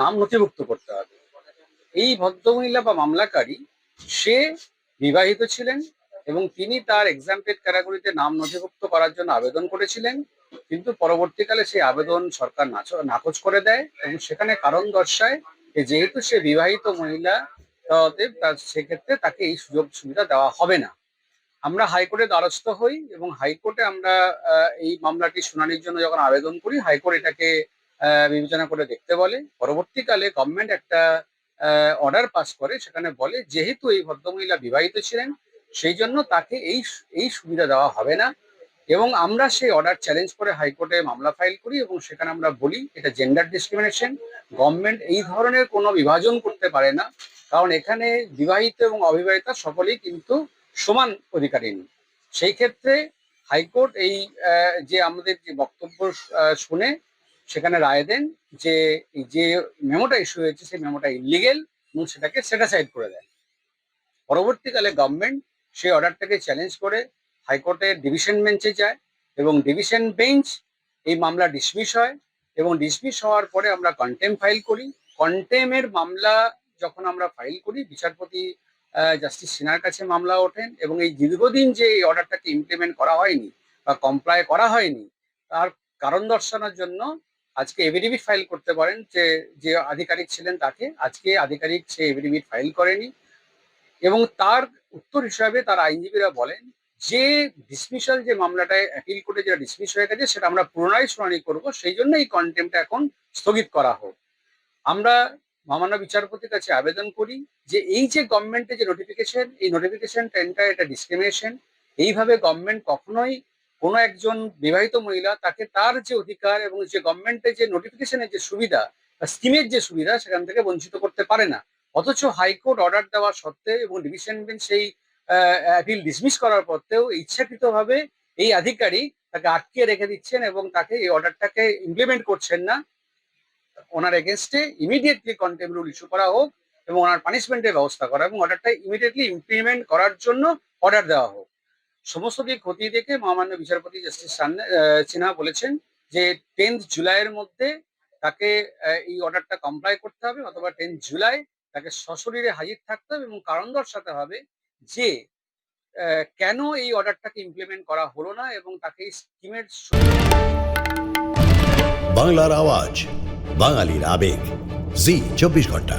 নাম নথিভুক্ত করতে হবে। এই ভদ্রমহিলা বা মামলাকারী, সে বিবাহিত ছিলেন এবং তিনি তার এক্সাম্পেড ক্যাটাগরিতে নাম নথিভুক্ত করার জন্য আবেদন করেছিলেন, কিন্তু পরবর্তীকালে সেই আবেদন সরকার নাকচ করে দেয় এবং সেখানে কারণ দর্শায় যেহেতু সে বিবাহিত মহিলা তার সেক্ষেত্রে তাকে এই সুযোগ সুবিধা দেওয়া হবে না। আমরা হাইকোর্টে দ্বারস্থ হই এবং হাইকোর্টে আমরা এই মামলাটি শুনানির জন্য যখন আবেদন করি, হাইকোর্ট এটাকে বিবেচনা করে দেখতে বলে। পরবর্তীকালে গভর্নমেন্ট একটা অর্ডার পাস করে, সেখানে বলে, যেহেতু এই ভদ্রমহিলা বিবাহিত ছিলেন, সেই জন্য তাকে এই এই সুবিধা দেওয়া হবে না। এবং আমরা সেই অর্ডার চ্যালেঞ্জ করে হাইকোর্টে মামলা ফাইল করি এবং সেখানে আমরা বলি, এটা জেন্ডার ডিসক্রিমিনেশন গভর্নমেন্ট এই ধরনের কোনো বিভাজন করতে পারে না। কারণ এখানে বিবাহিত এবং অবিবাহিতা সকলেই কিন্তু সমান অধিকারিণী সেই ক্ষেত্রে হাইকোর্ট এই যে আমাদের যে বক্তব্য শুনে সেখানে রায় দেন যে যে মেমোটা ইস্যু হয়েছে, সেই মেমোটা ইলিগেল এবং সেটাকে সেটাসাইড করে দেন। পরবর্তীকালে গভর্নমেন্ট সেই অর্ডারটাকে চ্যালেঞ্জ করে হাইকোর্টের ডিভিশন বেঞ্চে যায় এবং ডিভিশন বেঞ্চ এই মামলা ডিসমিস হয় এবং ডিসমিস হওয়ার পরে আমরা কন্টেম ফাইল করি। কন্টেমের মামলা যখন আমরা ফাইল করি, বিচারপতি জাস্টিস সিনহার কাছে মামলা ওঠেন এবং এই দীর্ঘদিন যে এই অর্ডারটাকে ইমপ্লিমেন্ট করা হয়নি বা কমপ্লাই করা হয়নি, তার কারণ দর্শানোর জন্য আজকে এভিডেভিট ফাইল করতে পারেন যে যে আধিকারিক ছিলেন তাকে। আজকে আধিকারিক সে এভিডেভিট ফাইল করেনি এবং তার উত্তর হিসাবে তার আইনজীবীরা বলেন, যে ডিসমিশাল যে মামলাটায় অ্যাপিল করে যেটা ডিসমিস হয়ে গেছে, সেটা আমরা পুনরায় শুনানি করব। সেই জন্য এই কন্টেম্পটা এখন স্থগিত করা হোক। আমরা মামান্য বিচারপতির কাছে আবেদন করি যে, এই যে গভর্নমেন্টের যে নোটিফিকেশন এই নোটিফিকেশন এটা ডিসক্রিমিনেশন এইভাবে গভর্নমেন্ট কখনোই কোনো একজন বিবাহিত মহিলা তাকে তার যে অধিকার এবং যে গভর্নমেন্টের যে নোটিফিকেশনের যে সুবিধা স্কিমের যে সুবিধা সেখান থেকে বঞ্চিত করতে পারে না। অথচ হাইকোর্ট অর্ডার দেওয়া সত্ত্বে এবং ডিভিশন বেঞ্চ সেই অ্যাপিল ডিসমিস করার পত্ত্বেও ইচ্ছাকৃতভাবে এই আধিকারিক তাকে আটকে রেখে দিচ্ছেন এবং তাকে এই অর্ডারটাকে ইমপ্লিমেন্ট করছেন না। ওনার এগেনস্টে ইমিডিয়েটলি কন্টেম রুল ইস্যু করা হোক এবং ওনার পানিশমেন্টের ব্যবস্থা করা এবং অর্ডারটা ইমিডিয়েটলি ইমপ্লিমেন্ট করার জন্য অর্ডার দেওয়া হোক। সমস্ত দিক খতিয়ে দেখে মহামান্য বিচারপতি জাস্টিস সিনহা বলেছেন যে টেন্থ জুলাইয়ের মধ্যে তাকে এই অর্ডারটা কমপ্লাই করতে হবে অথবা টেন্থ জুলাই তাকে সশরীরে হাজির থাকতে হবে এবং কারণ দর্শাতে হবে যে কেন এই অর্ডারটাকে ইমপ্লিমেন্ট করা হলো না এবং তাকে স্কিমের বাংলার আওয়াজ, বাঙালির আবেগ। জি, চব্বিশ ঘণ্টা।